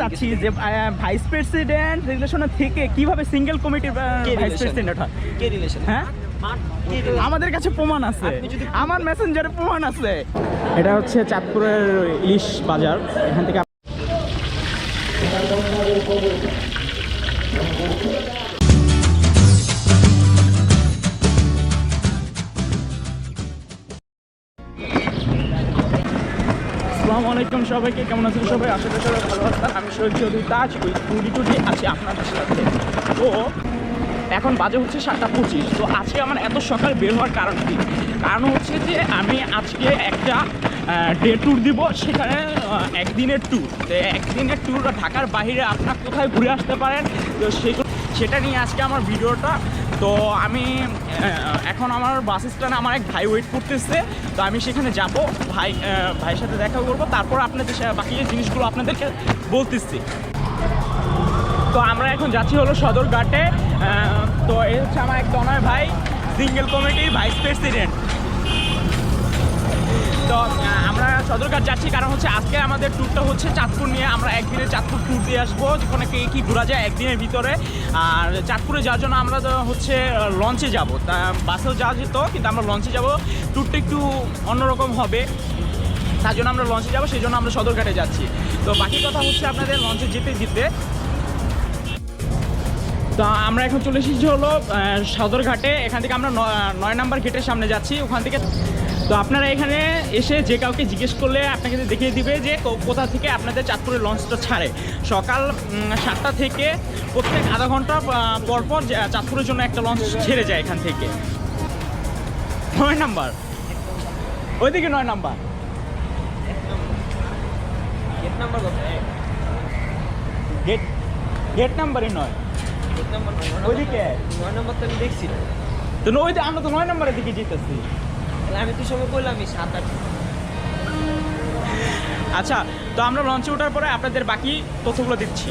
চাচ্ছি যে vice president রিলেশনের থেকে কীভাবে সিঙ্গেল কমিটির ভাইস প্রেসিডেন্ট হয়? কে রিলেশন হ্যাঁ? আমাদের কাছে প্রমাণ আছে। আমার মেসেঞ্জারে প্রমাণ আছে। এটা হচ্ছে চাঁদপুরের ইলিশ বাজার। এখান থেকে আলাইকুম সবাইকে, কেমন আছেন সবাই? আশা করি সবাই ভালো আছেন। আমি শহীদ চৌধুরী তাজ, ওই টুডি টুডি আছি আপনাদের সাথে। তো, এখন বাজে হচ্ছে সাতটা পঁচিশ। তো আজকে আমার এত সকালে বের হওয়ার কারণ কি? কারণ হচ্ছে যে আমি আজকে একটা ডে ট্যুর দিব, সেখানে একদিনের ট্যুর তো একদিনের ট্যুর ঢাকার বাইরে আপনার কোথায় ঘুরে আসতে পারেন? তো সেটা নিয়ে আজকে আমার ভিডিওটা তো আমি এখন আমার বাস স্ট্যান্ডে আমার এক ভাই ওয়েট করতেছে। তো আমি সেখানে যাব, ভাই ভাইয়ের সাথে দেখা করব। তারপর আপনাদের বাকি যে জিনিসগুলো আপনাদেরকে বলতেছি। তো আমরা এখন যাচ্ছি হলো সদরঘাটে। তো এ হচ্ছে আমার এক তনয় ভাই সিঙ্গেল কমিটির ভাইস প্রেসিডেন্ট তো আমরা সদরঘাট যাচ্ছি কারণ হচ্ছে আজকে আমাদের ট্যুরটা হচ্ছে চাঁদপুর নিয়ে। আমরা একদিনে চাঁদপুর ট্যুর দিয়ে আসব, যেখানে কি কী ঘোরা যায় একদিনের ভিতরে। আর চাঁদপুরে যাওয়ার জন্য আমরা হচ্ছে লঞ্চে যাব। তা বাসেও যাওয়া যেত, কিন্তু আমরা লঞ্চে যাব। ট্যুরটা একটু অন্যরকম হবে। তার জন্য আমরা লঞ্চে যাব, সেই জন্য আমরা সদরঘাটে যাচ্ছি। তো বাকি কথা হচ্ছে আপনাদের লঞ্চে যেতে যেতে তো আমরা এখন চলে এসেছি হলো সদরঘাটে। এখান থেকে আমরা নয় নাম্বার গেটের সামনে যাচ্ছি। ওখান থেকে তো আপনারা এখানে এসে যে কাউকে জিজ্ঞেস করলে আপনাকে দেখিয়ে দিবে যে কোথা থেকে আপনাদের চাঁদপুরের লঞ্চটা ছাড়ে। সকাল সাতটা থেকে প্রত্যেক আধা ঘণ্টা আহ, পর পর চাঁদপুরের জন্য একটা লঞ্চ ছেড়ে যায় এখান থেকে। নয় নাম্বার। ওইদিকে নয় নাম্বার। গেট নাম্বার গেট নাম্বারই নয়। ওইদিকে। নয় নাম্বার তো আমি দেখছি তো ওই আমরা তো নয় নাম্বারের দিকে যেতেছি। আমি তো সময় করলাম আমি সাত আট আচ্ছা তো আমরা লঞ্চে ওঠার পরে আপনাদের বাকি তথ্যগুলো দিচ্ছি।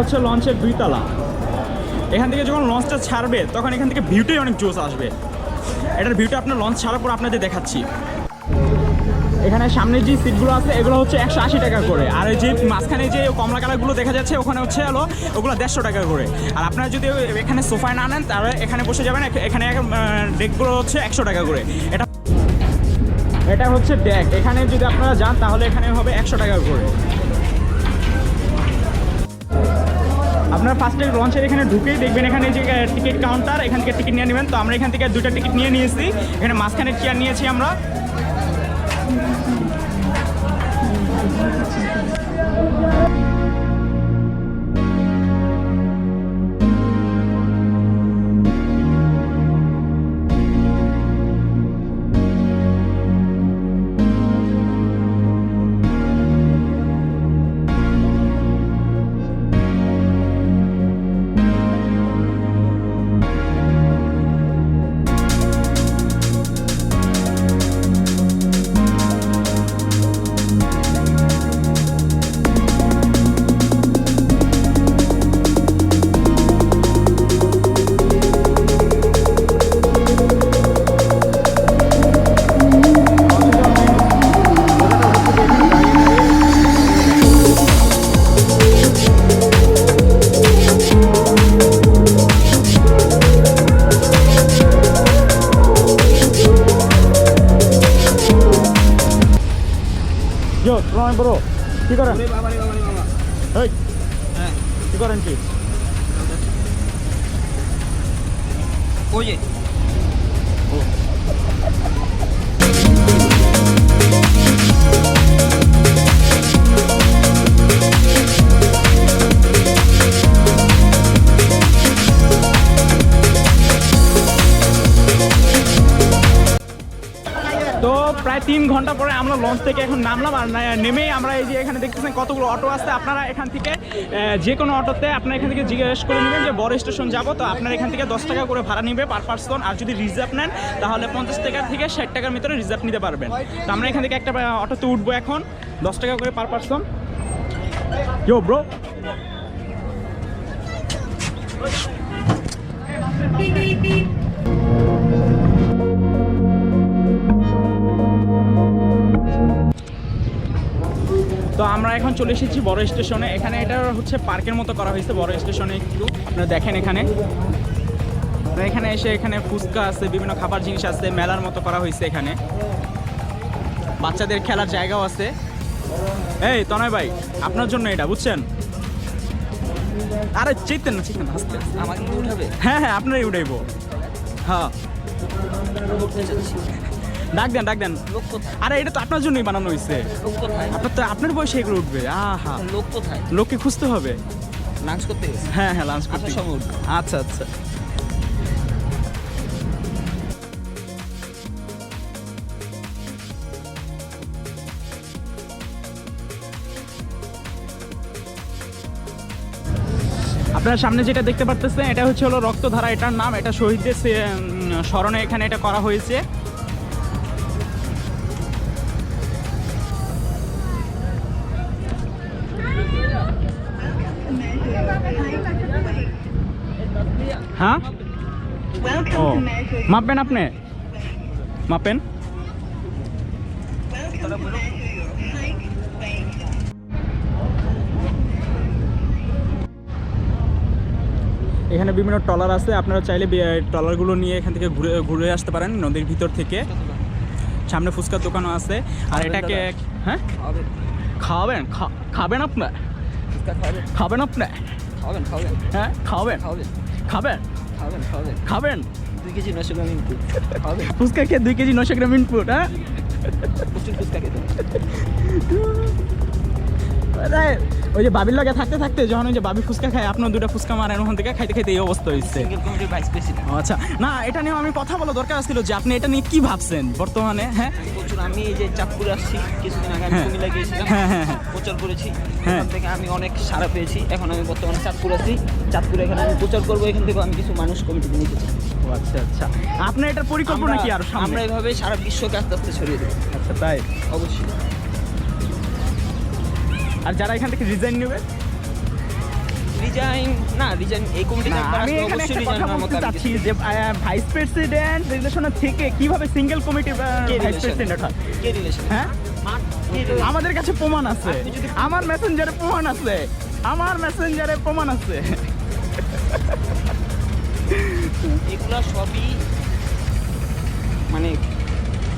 হচ্ছে লঞ্চের দুই তলা এখান থেকে যখন লঞ্চটা ছাড়বে, তখন এখান থেকে ভিউটাই অনেক জোস আসবে। এটার ভিউটা আপনার লঞ্চ ছাড়ার পর আপনাদের দেখাচ্ছি। এখানে সামনে যে সিটগুলো আছে, এগুলো হচ্ছে একশো আশি টাকা করে। আর যে মাঝখানে যে কমলা কালারগুলো দেখা যাচ্ছে, ওখানে হচ্ছে হলো ওগুলো দেড়শো টাকা করে। আর আপনারা যদি এখানে সোফায় না নেন, তাহলে এখানে বসে যাবেন, এখ- এখানে ডেকগুলো হচ্ছে একশো টাকা করে। এটা এটা হচ্ছে ডেক। এখানে যদি আপনারা যান, তাহলে এখানে হবে একশো টাকা করে। আপনারা ফার্স্টে লঞ্চের এখানে ঢুকেই দেখবেন এখানে যে টিকিট কাউন্টার এখান থেকে টিকিট নিয়ে নেবেন। তো আমরা এখান থেকে দুটো টিকিট নিয়ে নিয়েছি। এখানে মাঝখানে চেয়ার নিয়েছি আমরা। লঞ্চ থেকে এখন নামলাম আর নেমেই আমরা এই যে এখানে দেখতেছেন কতগুলো অটো আছে। আপনারা এখান থেকে যে কোনো অটোতে আপনারা এখান থেকে জিজ্ঞেস করে নেবেন যে বড় স্টেশন যাব। তো আপনার এখান থেকে দশ টাকা করে ভাড়া নেবে পার পার্সন আর যদি রিজার্ভ নেন, তাহলে পঞ্চাশ টাকা থেকে ষাট টাকার ভিতরে রিজার্ভ নিতে পারবেন। তো আমরা এখান থেকে একটা অটোতে উঠবো এখন। দশ টাকা করে পার পার্সন ইয়ো আমরা এখন চলে এসেছি বড় স্টেশনে। এখানে এটা হচ্ছে পার্কের মতো করা হয়েছে বড় স্টেশনে একটু। আপনারা দেখেন এখানে। এখানে এসে এখানে ফুচকা আছে বিভিন্ন খাবার জিনিস আছে মেলার মতো করা হয়েছে এখানে। বাচ্চাদের খেলার জায়গাও আছে। এই তনয় ভাই আপনার জন্য এটা বুঝছেন? আরে চিতেন না চিতেন আস্তে আস্তে। আমাকে উঠাবে? হ্যাঁ হ্যাঁ আপনারই উঠাইবো। হ্যাঁ। ডাক দেন ডাক দেন। আরে এটা তো আপনার জন্যই বানানো হয়েছে। আপনার তো আপনার বয়সে এগুলো উঠবে। আহা। লোক কোথায়? লোককে খুঁজতে হবে। লাঞ্চ করতে হ্যাঁ হ্যাঁ লাঞ্চ করতে উঠবে। আচ্ছা আচ্ছা। আপনার সামনে যেটা দেখতে পারতেছেন এটা হচ্ছে হলো রক্তধারা এটার নাম এটা শহীদদের সে- স্মরণে এখানে এটা করা হয়েছে। মাপবেন আপনি? মাপেন। এখানে বিভিন্ন ট্রলার আছে আপনারা চাইলে ট্রলারগুলো নিয়ে এখান থেকে ঘুরে ঘুরে আসতে পারেন নদীর ভিতর থেকে। সামনে ফুচকার দোকানও আছে। আর এটাকে হ্যাঁ? খাওয়াবেন খাবেন? আপনার খাবেন খাবেন। আপনি? খাবেন খাবেন। হ্যাঁ খাওয়াবেন খাবেন? খাবেন খাবেন। খাবেন? কেজি নশো গ্রাম ইনপুট ফুচকা খেয়ে দুই কেজি নশো গ্রাম ইনপুট হ্যাঁ? ফুচকা খেতে। ওই যে বাবির লগে থাকতে থাকতে যখন ওই যে বাবি ফুচকা খায় আপনার দুটো ফুচকা মারেন ওখান থেকে খাইতে খাইতে এই অবস্থা হয়েছে আচ্ছা না এটা নিয়ে আমি কথা বলা দরকার ছিল যে আপনি এটা নিয়ে কি ভাবছেন বর্তমানে হ্যাঁ? আমি এই যে চাঁদপুরে আসছি কিছুদিন আগে আমি হ্যাঁ। কুমিল্লা গিয়েছিলাম। হ্যাঁ, হ্যাঁ। প্রচার করেছি। এখান থেকে আমি অনেক সারা পেয়েছি। এখন আমি বর্তমানে চাঁদপুর আছি। চাঁদপুরে এখানে আমি প্রচার করব এখান থেকে আমি কিছু মানুষ কমিটিতে নিতে চাই। ও আচ্ছা আচ্ছা। আপনার এটার পরিকল্পনা কি আর আমরা এভাবে সারা বিশ্বকে আস্তে আস্তে ছড়িয়ে দেবো। আচ্ছা তাই? অবশ্যই। আর যারা এখান থেকে রিজাইন নেবে? রিজাইন না রিজাইন এই কমিটিতে আমি এখানে একটা কথা বলতে চাচ্ছি যে ভাইস প্রেসিডেন্ট রিলেশনের থেকে কীভাবে সিঙ্গেল কমিটি ভাইস প্রেসিডেন্ট হয় কে রিলেশন হ্যাঁ? আমাদের কাছে প্রমাণ আছে। আমার মেসেঞ্জারে প্রমাণ আছে। আমার মেসেঞ্জারে প্রমাণ আছে। এগুলা সবই মানে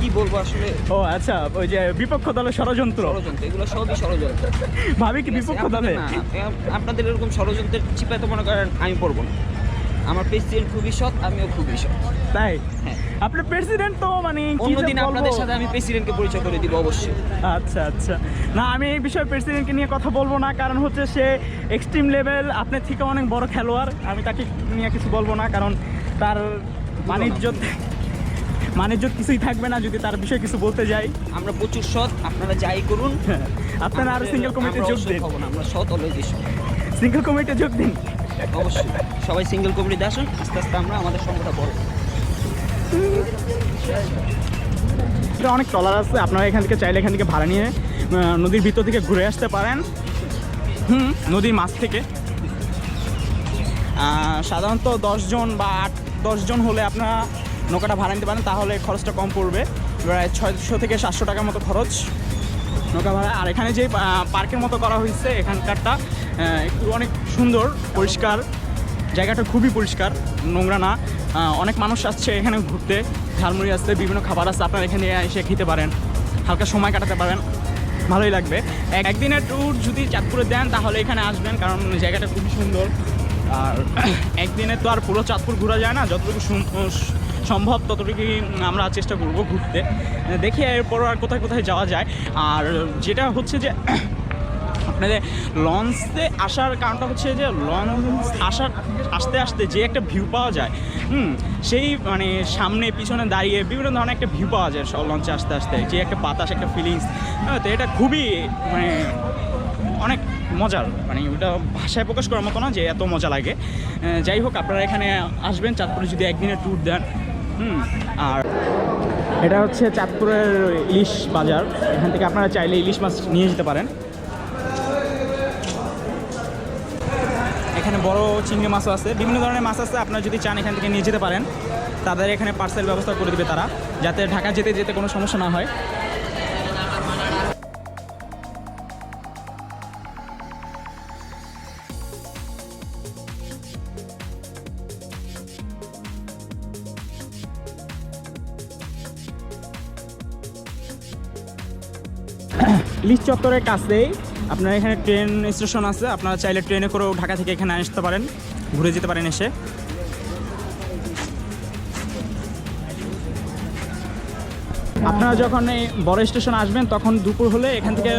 কি বলব আসলে? ও আচ্ছা ওই যে বিপক্ষ দলের ষড়যন্ত্র। ষড়যন্ত্র এগুলো সবই ষড়যন্ত্র। ভাবি কি বিপক্ষ দলে? আপনাদের এরকম ষড়যন্ত্রের চিপায় তো মনে করেন আমি পড়ব না। আমার প্রেসিডেন্ট খুবই সৎ আমিও খুবই সৎ। তাই? হ্যাঁ। আপনি প্রেসিডেন্ট তো মানে অন্যদিন আপনাদের সাথে আমি প্রেসিডেন্টকে পরিচয় করে দিব অবশ্যই। আচ্ছা আচ্ছা। না আমি এই বিষয়ে প্রেসিডেন্টকে নিয়ে কথা বলব না কারণ হচ্ছে সে এক্সট্রিম লেভেল আপনার থেকে অনেক বড় খেলোয়াড়। আমি তাকে নিয়ে কিছু বলব না কারণ তার বাণিজ্য বাণিজ্য কিছুই থাকবে না যদি তার বিষয়ে কিছু বলতে যাই। আমরা প্রচুর সৎ আপনারা যাই করুন। আপনারা আর সিঙ্গেল কমিটি যোগ দিন। আমরা সৎ সৎ সিঙ্গেল কমিটি যোগ দিন। অবশ্যই সবাই সিঙ্গেল কমিটিতে আসুন আস্তে আস্তে আমরা আমাদের সংখ্যাটা বড়। এটা অনেক ট্রলার আছে আপনারা এখান থেকে চাইলে এখান থেকে ভাড়া নিয়ে নদীর ভিতর থেকে ঘুরে আসতে পারেন। হুম নদীর মাছ থেকে। সাধারণত দশজন বা আট দশজন হলে আপনারা নৌকাটা ভাড়া নিতে পারেন, তাহলে খরচটা কম পড়বে। প্রায় ছয়শো থেকে সাতশো টাকার মতো খরচ। নৌকা ভাড়া, আর এখানে যে পার্কের মতো করা হয়েছে এখানকারটা একটু অনেক সুন্দর, পরিষ্কার। জায়গাটা খুবই পরিষ্কার, নোংরা না। অনেক মানুষ আসছে এখানে ঘুরতে, ঝালমুড়ি আসছে, বিভিন্ন খাবার আছে, আপনারা এখানে এসে খেতে পারেন। হালকা সময় কাটাতে পারেন ভালোই লাগবে। এক- একদিনের ট্যুর যদি চাঁদপুরে দেন, তাহলে এখানে আসবেন, কারণ জায়গাটা খুবই সুন্দর। আর একদিনে তো আর পুরো চাঁদপুর ঘোরা যায় না, যতটুকু সম্ভব, ততটুকুই আমরা চেষ্টা করব ঘুরতে। দেখি এরপর আর কোথায় কোথায় যাওয়া যায়। আর যেটা হচ্ছে যে, আপনাদের লঞ্চে আসার কারণটা হচ্ছে যে, লঞ্চ আসার আসতে আসতে যে একটা ভিউ পাওয়া যায়, হুম, সেই মানে সামনে, পিছনে দাঁড়িয়ে বিভিন্ন ধরনের একটা ভিউ পাওয়া যায় সব লঞ্চে আসতে আসতে। যে একটা বাতাস, একটা ফিলিংস হ্যাঁ তো এটা খুবই মানে অনেক মজার। মানে ওটা ভাষায় প্রকাশ করার মতো না যে এত মজা লাগে। যাই হোক, আপনারা এখানে আসবেন, চাঁদপুরে যদি একদিনের ট্যুর দেন। হুম। আর এটা হচ্ছে চাঁদপুরের ইলিশ বাজার। এখান থেকে আপনারা চাইলে ইলিশ মাছ নিয়ে যেতে পারেন। এখানে বড় চিংড়ি মাছও আছে। বিভিন্ন ধরনের মাছ আছে, আপনারা যদি চান এখান থেকে নিয়ে যেতে পারেন। তাদের এখানে পার্সেল ব্যবস্থা করে দেবে তারা, যাতে ঢাকা যেতে যেতে কোনো সমস্যা না হয়। ইলিশ চত্বরের কাছেই আপনার এখানে ট্রেন স্টেশন আছে। আপনারা চাইলে ট্রেনে করেও ঢাকা থেকে এখানে আসতে পারেন, ঘুরে যেতে পারেন এসে। আপনারা যখন এই বড় স্টেশন আসবেন, তখন দুপুর হলে এখান থেকে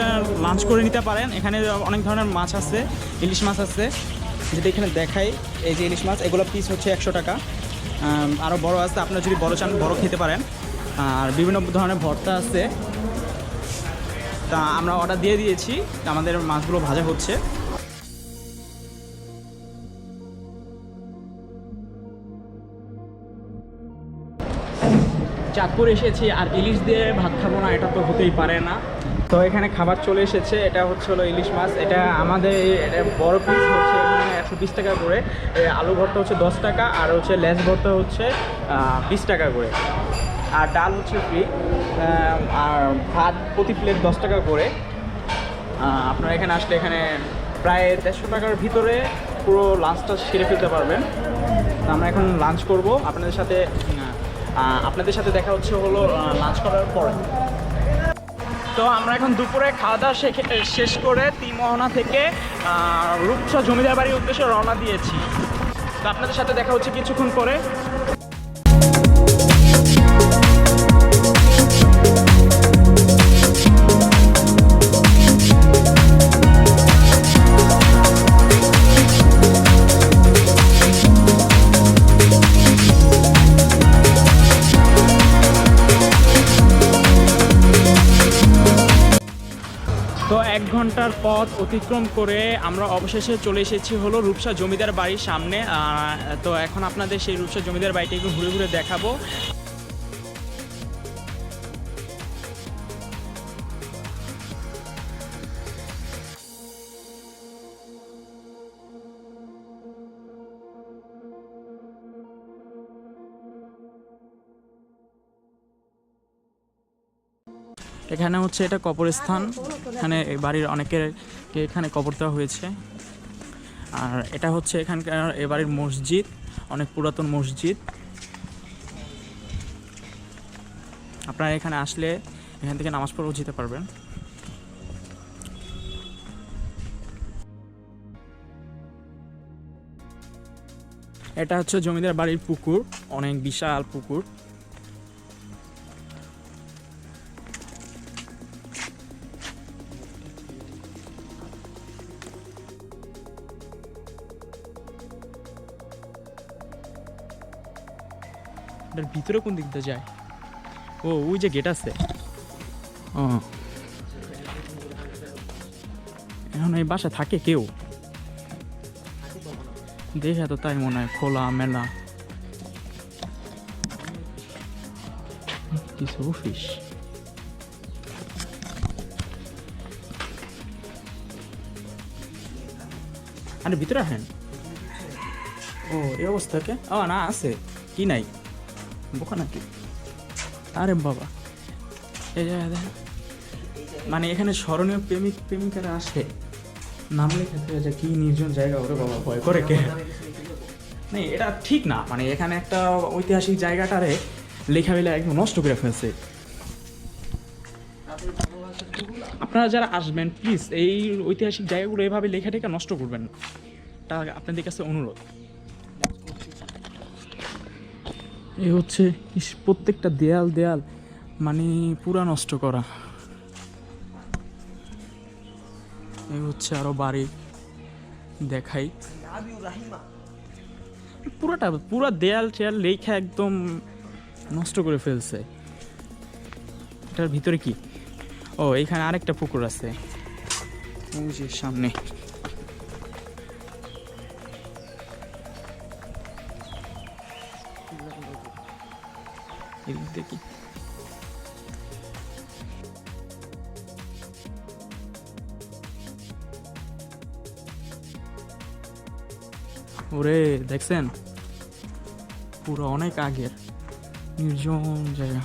লাঞ্চ করে নিতে পারেন। এখানে অনেক ধরনের মাছ আছে, ইলিশ মাছ আছে। যদি এখানে দেখাই, এই যে ইলিশ মাছ, এগুলো পিস হচ্ছে একশো টাকা। আরও বড় আছে, আপনারা যদি বড় চান, বড় খেতে পারেন। আর বিভিন্ন ধরনের ভর্তা আছে। তা আমরা অর্ডার দিয়ে দিয়েছি। আমাদের মাছগুলো ভাজা হচ্ছে। চাঁদপুর এসেছি আর ইলিশ দিয়ে ভাত খাব না, এটা তো হতেই পারে না। তো এখানে খাবার চলে এসেছে, এটা হচ্ছে হলো ইলিশ মাছ। এটা আমাদের বড় পিস হচ্ছে একশো বিশ টাকা করে। আলু ভর্তা হচ্ছে দশ টাকা, আর হচ্ছে লেস ভর্তা হচ্ছে বিশ টাকা করে। আর ডাল হচ্ছে ফ্রি আর ভাত প্রতি প্লেট দশ টাকা করে। আপনারা এখানে আসলে এখানে প্রায় দেড়শো টাকার ভিতরে পুরো লাঞ্চটা সেরে ফেলতে পারবেন। তো আমরা এখন লাঞ্চ করব। আপনাদের সাথে আপনাদের সাথে দেখা হচ্ছে হলো লাঞ্চ করার পরে। তো আমরা এখন দুপুরে খাওয়া দাওয়া শেষ করে তিমোহনা থেকে রূপসা জমিদার বাড়ির উদ্দেশ্যে রওনা দিয়েছি। তো আপনাদের সাথে দেখা হচ্ছে কিছুক্ষণ পরে। পথ অতিক্রম করে আমরা অবশেষে চলে এসেছি হলো রূপসা জমিদার বাড়ির সামনে। তো এখন আপনাদের সেই রূপসা জমিদার বাড়িটা একটু ঘুরে ঘুরে দেখাবো। এখানে হচ্ছে এটা কবরস্থান। এখানে বাড়ির অনেকের এখানে কবর দেওয়া হয়েছে। আর এটা হচ্ছে এখানকার এ বাড়ির মসজিদ, অনেক পুরাতন মসজিদ। আপনারা এখানে আসলে এখান থেকে নামাজ পড়েও যেতে পারবেন। এটা হচ্ছে জমিদার বাড়ির পুকুর, অনেক বিশাল পুকুর। ভিতরে কোন দিক দিয়ে যায়? ও ওই যে গেট আছে। ও। এখন এই বাসা থাকে কেউ? দেখে তো তাই মনে হয় খোলা মেলা। কিছু অফিস আরে ভিতরে আসেন? ও এই অবস্থাকে ও না আছে। কি নাই? বোকা নাকি? আরে বাবা। এই যে দেখেন। মানে এখানে স্মরণীয় প্রেমিক, প্রেমিকারা আসে। নাম লেখা থেকে যে কি নির্জন জায়গা, ওরে বাবা, ভয় করে কে? নেই, এটা ঠিক না। মানে এখানে একটা ঐতিহাসিক জায়গাটারে লেখা মেলে একদম নষ্ট করে ফেলছে। আপনারা যারা আসবেন প্লিজ এই ঐতিহাসিক জায়গাগুলো এভাবে লেখা টেখা নষ্ট করবেন। এটা আপনাদের কাছে অনুরোধ। এই হচ্ছে প্রত্যেকটা দেয়াল দেয়াল মানে পুরা নষ্ট করা। এই হচ্ছে আরও বাড়ি দেখাই। পুরাটা, পুরা দেয়াল টেয়াল লেখা একদম নষ্ট করে ফেলছে। এটার ভিতরে কি? ও, এখানে আরেকটা পুকুর আছে। সামনে। ওরে দেখছেন? পুরো অনেক আগের। নির্জন জায়গা।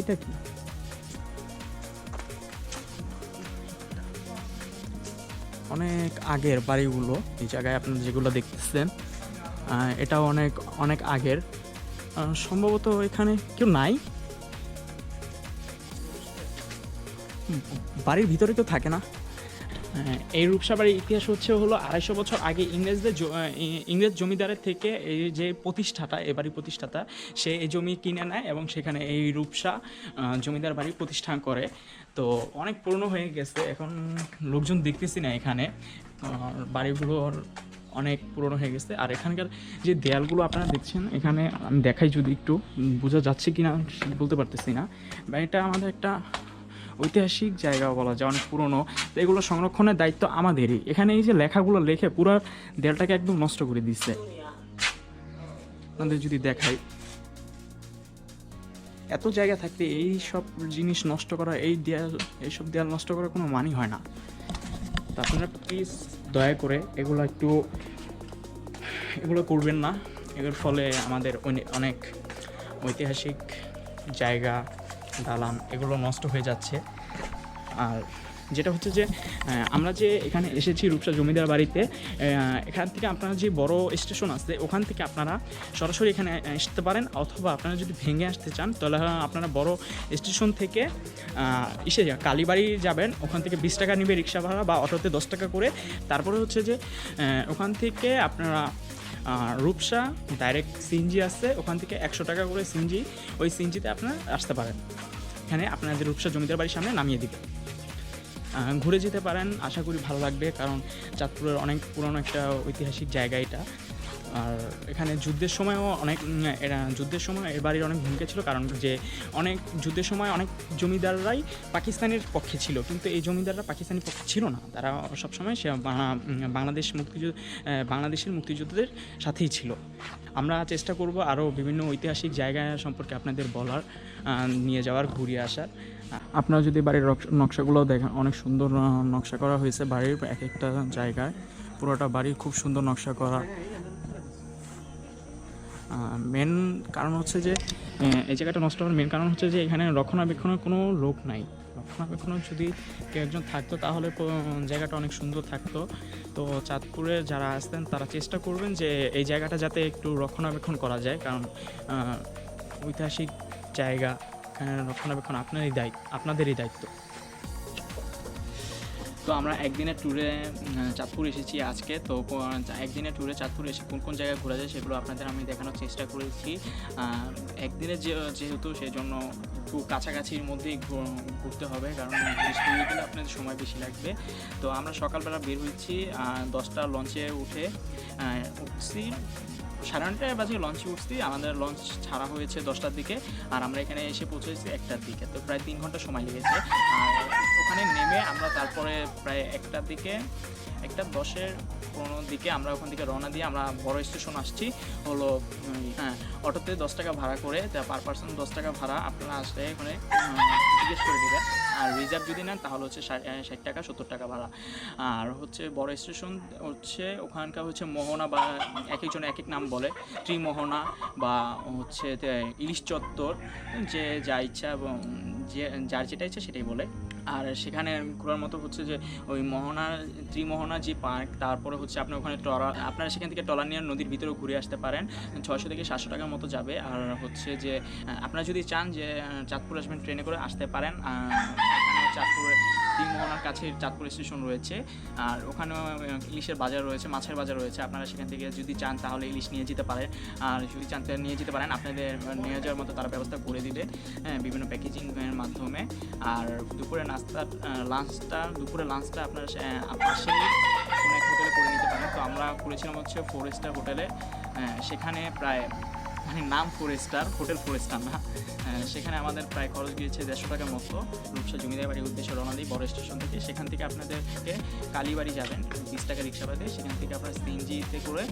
এটা কি? অনেক আগের বাড়িগুলো, এই জায়গায় আপনারা যেগুলো দেখতেছেন এটাও অনেক অনেক আগের। সম্ভবত এখানে কেউ নাই। বাড়ির ভিতরে তো থাকে না। হ্যাঁ, এই রূপসা বাড়ির ইতিহাস হচ্ছে হলো আড়াইশো বছর আগে ইংরেজদের ইংরেজ জমিদারের থেকে এই যে প্রতিষ্ঠাতা এ বাড়ির প্রতিষ্ঠাতা সে এই জমি কিনে নেয় এবং সেখানে এই রূপসা জমিদার বাড়ি প্রতিষ্ঠা করে। তো অনেক পুরনো হয়ে গেছে এখন লোকজন দেখতেছি না এখানে। বাড়িগুলোর অনেক পুরনো হয়ে গেছে। আর এখানকার যে দেয়ালগুলো আপনারা দেখছেন এখানে আমি দেখাই যদি একটু বোঝা যাচ্ছে কি না বলতে পারতেছি না। এটা আমাদের একটা ঐতিহাসিক জায়গা বলা যায়, অনেক পুরনো। তো এগুলো সংরক্ষণের দায়িত্ব আমাদেরই। এখানে এই যে লেখাগুলো লেখে পুরো দেয়ালটাকে একদম নষ্ট করে দিচ্ছে আপনাদের যদি দেখাই। এত জায়গা থাকতে এই সব জিনিস নষ্ট করা, এই দেয়াল, এইসব দেয়াল নষ্ট করার কোনো মানই হয় না। তো আপনারা প্লিজ দয়া করে এগুলো একটু, এগুলো করবেন না। এগুলোর ফলে আমাদের অনেক ঐতিহাসিক জায়গা দালান এগুলো নষ্ট হয়ে যাচ্ছে। আর যেটা হচ্ছে যে আমরা যে এখানে এসেছি রূপসা জমিদার বাড়িতে এখান থেকে আপনারা যে বড় স্টেশন আছে, ওখান থেকে আপনারা সরাসরি এখানে আসতে পারেন। অথবা আপনারা যদি ভেঙে আসতে চান, তাহলে আপনারা বড় স্টেশন থেকে এসে কালীবাড়ি যাবেন। ওখান থেকে বিশ টাকা নেবে রিক্সা ভাড়া বা অটোতে দশ টাকা করে। তারপরে হচ্ছে যে ওখান থেকে আপনারা রূপসা ডাইরেক্ট সিনজি আছে, ওখান থেকে একশো টাকা করে সিনজি, ওই সিনজিতে আপনার আসতে পারেন। এখানে আপনাদের রূপসা জমিদার বাড়ির সামনে নামিয়ে দিবে। ঘুরে যেতে পারেন, আশা করি ভালো লাগবে, কারণ চাঁদপুরের অনেক পুরনো একটা ঐতিহাসিক জায়গা এটা। আর এখানে যুদ্ধের সময়ও অনেক এরা যুদ্ধের সময় এর বাড়ির অনেক ভূমিকা ছিল কারণ যে অনেক, যুদ্ধের সময় অনেক জমিদাররাই পাকিস্তানের পক্ষে ছিল, কিন্তু এই জমিদাররা পাকিস্তানি পক্ষে ছিল না। তারা সবসময় সে বাংলাদেশ মুক্তিযুদ্ধ বাংলাদেশের মুক্তিযুদ্ধদের সাথেই ছিল। আমরা চেষ্টা করব আরও বিভিন্ন ঐতিহাসিক জায়গা সম্পর্কে আপনাদের বলার নিয়ে যাওয়ার, ঘুরিয়ে আসার। আপনারা যদি বাড়ির নকশাগুলো দেখেন, অনেক সুন্দর নকশা করা হয়েছে বাড়ির এক একটা জায়গায়। পুরোটা বাড়ি খুব সুন্দর নকশা করা। মেন কারণ হচ্ছে যে এই জায়গাটা নষ্ট হওয়ার মেন কারণ হচ্ছে যে এখানে রক্ষণাবেক্ষণের কোনো লোক নাই। রক্ষণাবেক্ষণ যদি কেউ একজন থাকতো, তাহলে জায়গাটা অনেক সুন্দর থাকতো। তো চাঁদপুরে যারা আসতেন, তারা চেষ্টা করবেন যে এই জায়গাটা যাতে একটু রক্ষণাবেক্ষণ করা যায়। কারণ ঐতিহাসিক জায়গা এখানে রক্ষণাবেক্ষণ আপনারই দায়িত্ব, আপনাদেরই দায়িত্ব। তো আমরা একদিনের ট্যুরে চাঁদপুর এসেছি আজকে। তো একদিনের ট্যুরে চাঁদপুর এসে কোন কোন জায়গায় ঘোরা যায় সেগুলো আপনাদের আমি দেখানোর চেষ্টা করেছি। একদিনের যেহেতু সেই জন্য একটু কাছাকাছির মধ্যেই ঘুরতে হবে, কারণ গেলে আপনাদের সময় বেশি লাগবে। তো আমরা সকালবেলা বের হয়েছি দশটা লঞ্চে উঠে উঠছি। সাড়ে নটায় বাজে লঞ্চে উঠছি, আমাদের লঞ্চ ছাড়া হয়েছে দশটার দিকে, আর আমরা এখানে এসে পৌঁছেছি একটার দিকে। তো প্রায় তিন ঘণ্টা সময় লেগেছে। আর ওখানে নেমে আমরা তারপরে প্রায় একটার দিকে, একটা দশের পনেরো দিকে আমরা ওখান থেকে রওনা দিয়ে আমরা বড় স্টেশন আসছি। হলো হ্যাঁ অটোতে দশ টাকা ভাড়া করে, তা পার পার্সন দশ টাকা ভাড়া, আপনারা আসলে ওখানে জিজ্ঞেস করে দেবেন আর রিজার্ভ যদি নেন, তাহলে হচ্ছে ষাট টাকা, সত্তর টাকা ভাড়া। আর হচ্ছে বড় স্টেশন হচ্ছে, ওখানকার হচ্ছে মোহনা বা এক একজন এক এক নাম বলে। ত্রিমোহনা বা হচ্ছে ইলিশ চত্বর, যে যা ইচ্ছা যে, যার যেটা ইচ্ছা সেটাই বলে। আর সেখানে ঘোরার মতো হচ্ছে যে, ওই মোহনার ত্রিমোহনা যে পার্ক তারপরে হচ্ছে আপনার ওখানে ট্রলার আপনারা সেখান থেকে ট্রলার নিয়ে নদীর ভিতরেও ঘুরে আসতে পারেন। ছয়শো থেকে সাতশো টাকার মতো যাবে। আর হচ্ছে যে আপনারা যদি চান যে চাঁদপুর আসবেন, ট্রেনে করে আসতে পারেন। চাঁদপুরে ত্রিমোহনার কাছে চাঁদপুর স্টেশন রয়েছে। আর ওখানেও ইলিশের বাজার রয়েছে মাছের বাজার রয়েছে। আপনারা সেখান থেকে যদি চান তাহলে ইলিশ নিয়ে যেতে পারেন। আর যদি চান তাহলে নিয়ে যেতে পারেন। আপনাদের নিয়ে যাওয়ার মতো তারা ব্যবস্থা করে দিবে হ্যাঁ, বিভিন্ন প্যাকেজিংয়ের মাধ্যমে। আর দুপুরে নাস্তা লাঞ্চটা দুপুরে লাঞ্চটা আপনার পাশেই কোনো এক হোটেলে করে নিতে পারেন। তো আমরা করেছিলাম হচ্ছে ফোর স্টার হোটেলে। আহ, সেখানে প্রায় মানে নাম four star hotel four star না সেখানে আমাদের প্রায় খরচ গিয়েছে দেড়শো টাকার মতো। রূপসা জমিদার বাড়ির উদ্দেশ্যে রওনা দিই বড় স্টেশন থেকে। সেখান থেকে আপনাদেরকে কালীবাড়ি যাবেন, বিশ টাকা রিক্সা ভাড়া দিয়ে সেখান থেকে আপনারা সিএনজিতে করে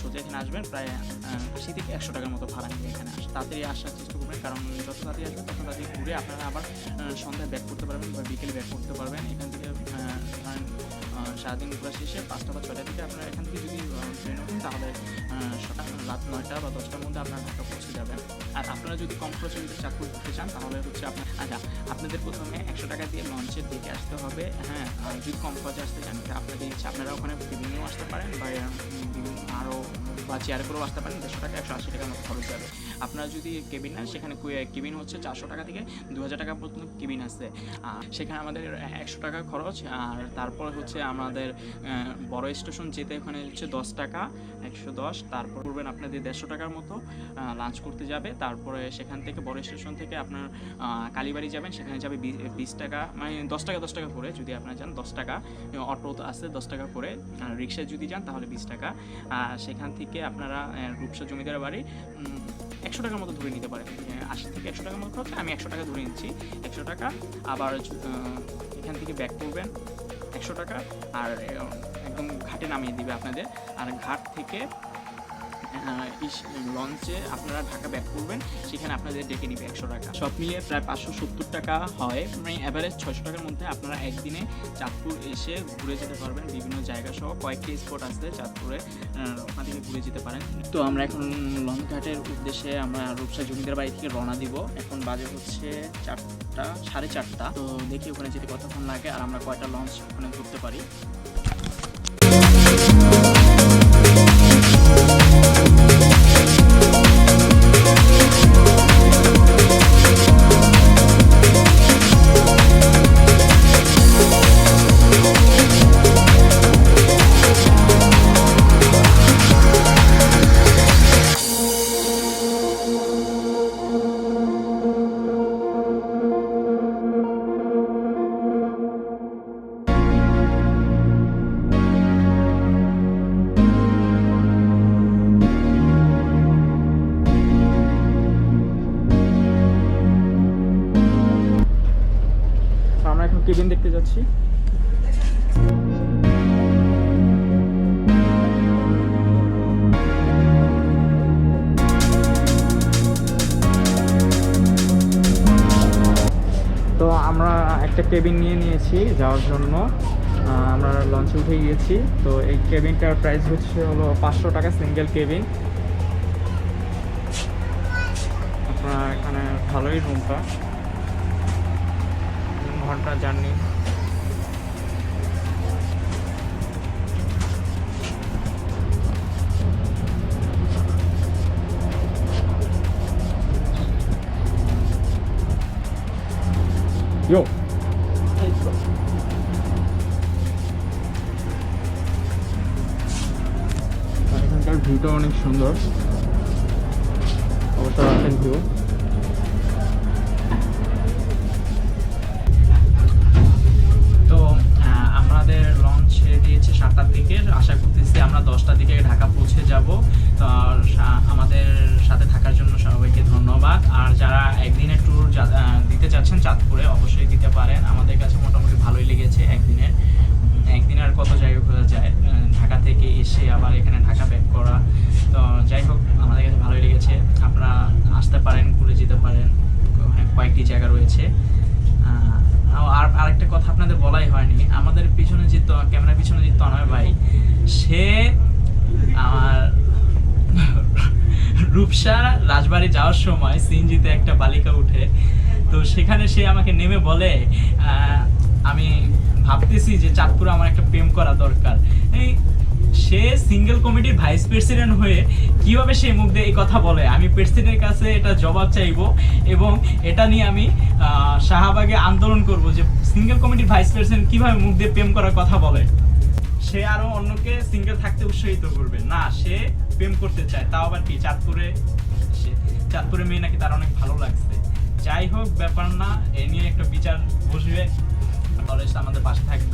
সোজা এখানে আসবেন। প্রায় আশি থেকে একশো টাকার মতো ভাড়া নিয়ে এখানে আস, তাড়াতাড়ি আসার চেষ্টা করবেন। কারণ যত তাড়াতাড়ি আসবেন, তত তাড়াতাড়ি ঘুরে আপনারা আবার সন্ধ্যায় ব্যাক করতে পারবেন বা বিকেলে ব্যাক করতে পারবেন। এখান থেকে সারাদিন ঘোরা শেষে পাঁচটা বা ছয়টা থেকে আপনারা এখান থেকে যদি ট্রেন ওঠেন তাহলে সকাল রাত নয়টা বা দশটার মধ্যে আপনারা ঢাকা পৌঁছে যাবেন। আর আপনারা যদি কম খরচে যদি চাকরি করতে চান, তাহলে হচ্ছে আপনার আচ্ছা আপনাদের প্রথমে একশো টাকা দিয়ে লঞ্চের দিকে আসতে হবে। হ্যাঁ আর যদি কম খরচে আসতে চান আপনাদের ইচ্ছা, আপনারা ওখানে বিভিন্ন আসতে পারেন বা আরও বা চেয়ার করেও আসতে পারেন। দেড়শো টাকা, একশো আশি টাকার মতো খরচ যাবে। আপনারা যদি কেবিন নেন সেখানে কেবিন হচ্ছে চারশো টাকা থেকে দু হাজার টাকা পর্যন্ত কেবিন আছে। সেখানে আমাদের একশো টাকা খরচ, আর তারপর হচ্ছে আমাদের বড় স্টেশন যেতে ওখানে হচ্ছে দশ টাকা, একশো দশ। তারপর করবেন আপনাদের দেড়শো টাকার মতো লাঞ্চ করতে যাবে। তারপরে সেখান থেকে, বড় স্টেশন থেকে আপনার কালীবাড়ি যাবেন। সেখানে যাবে বিশ টাকা মানে দশ টাকা দশ টাকা করে যদি আপনারা যান, দশ টাকা। অটো আছে দশ টাকা করে, আর রিক্সায় যদি যান, তাহলে বিশ টাকা। সেখান থেকে আপনারা রূপসা জমিদার বাড়ি একশো টাকার মতো ধরে নিতে পারেন আশি থেকে একশো টাকার মতো খরচ আমি একশো টাকা ধরে নিচ্ছি। একশো টাকা, আবার এখান থেকে ব্যাক করবেন একশো টাকা, আর একদম ঘাটে নামিয়ে দিবে আপনাদের। আর ঘাট থেকে লঞ্চে আপনারা ঢাকা ব্যাক করবেন, সেখানে আপনাদের ডেকে নিবে একশো টাকা। সব মিলিয়ে প্রায় পাঁচশো সত্তর টাকা হয়। মানে অ্যাভারেজ ছয়শো টাকার মধ্যে আপনারা একদিনে চাঁদপুর এসে ঘুরে যেতে পারবেন। বিভিন্ন জায়গা সহ কয়েকটি স্পট আছে চাঁদপুরে ওখান থেকে ঘুরে যেতে পারেন। তো আমরা এখন লঞ্চ ঘাটের উদ্দেশ্যে আমরা রূপসা জমিদার বাড়ি থেকে রওনা দিব। এখন বাজে হচ্ছে চারটা, সাড়ে চারটা। তো দেখি ওখানে যেতে কতক্ষণ লাগে আর আমরা কয়টা লঞ্চ ওখানে ঘুরতে পারি। কেবিন দেখতে যাচ্ছি। তো আমরা একটা কেবিন নিয়ে নিয়েছি যাওয়ার জন্য। আমরা লঞ্চে উঠে গিয়েছি। তো এই কেবিনটার প্রাইস হচ্ছে হলো পাঁচশো টাকা সিঙ্গেল কেবিন। আপনার এখানে ভালোই রুমটা ঘণ্টা জার্নি. এখানকার ভিউটা অনেক সুন্দর। অবশ্য রাতের ভিউ ছেড়ে দিয়েছে সাতটার দিকে। আশা করতেছি আমরা দশটার দিকে ঢাকা পৌঁছে যাব। তো আমাদের সাথে থাকার জন্য সবাইকে ধন্যবাদ। আর যারা একদিনের ট্যুর দিতে চাচ্ছেন চাঁদপুরে অবশ্যই দিতে পারেন। আমাদের কাছে মোটামুটি ভালোই লেগেছে একদিনের। একদিন আর কত জায়গা ঘোরা যায়। ঢাকা থেকে এসে আবার এখানে ঢাকা ব্যাক করা। তো যাই হোক, আমাদের কাছে ভালোই লেগেছে। আপনারা আসতে পারেন, ঘুরে যেতে পারেন। কয়েকটি জায়গা রয়েছে আহ, আর আরেকটা কথা আপনাদের বলাই হয়নি। আমাদের পিছনে যে ক্যামেরার পিছনে যে তনয় ভাই, সে আমার রূপসা রাজবাড়ি যাওয়ার সময় সিএনজিতে একটা বালিকা উঠে। তো সেখানে সে আমাকে নেমে বলে আমি ভাবতেছি যে চাঁদপুরে আমার একটা প্রেম করা দরকার। এই সে সিঙ্গেল কমিটির ভাইস প্রেসিডেন্ট হয়ে কীভাবে সেই মুখ দিয়ে এই কথা বলে? আমি প্রেসিডেন্টের কাছে এটা জবাব চাইব এবং এটা নিয়ে আমি শাহবাগে আন্দোলন করব যে সিঙ্গেল কমিটির ভাইস প্রেসিডেন্ট কীভাবে মুখ দিয়ে প্রেম করার কথা বলে। সে আরও অন্যকে সিঙ্গেল থাকতে উৎসাহিত করবে। না, সে প্রেম করতে চায়, তাও আবার কি? চাঁদপুরে চাঁদপুরে মেয়ে নাকি তার অনেক ভালো লাগছে। যাই হোক, ব্যাপার না, এ নিয়ে একটা বিচার বসবে। তাহলে আমাদের পাশে থাকবেন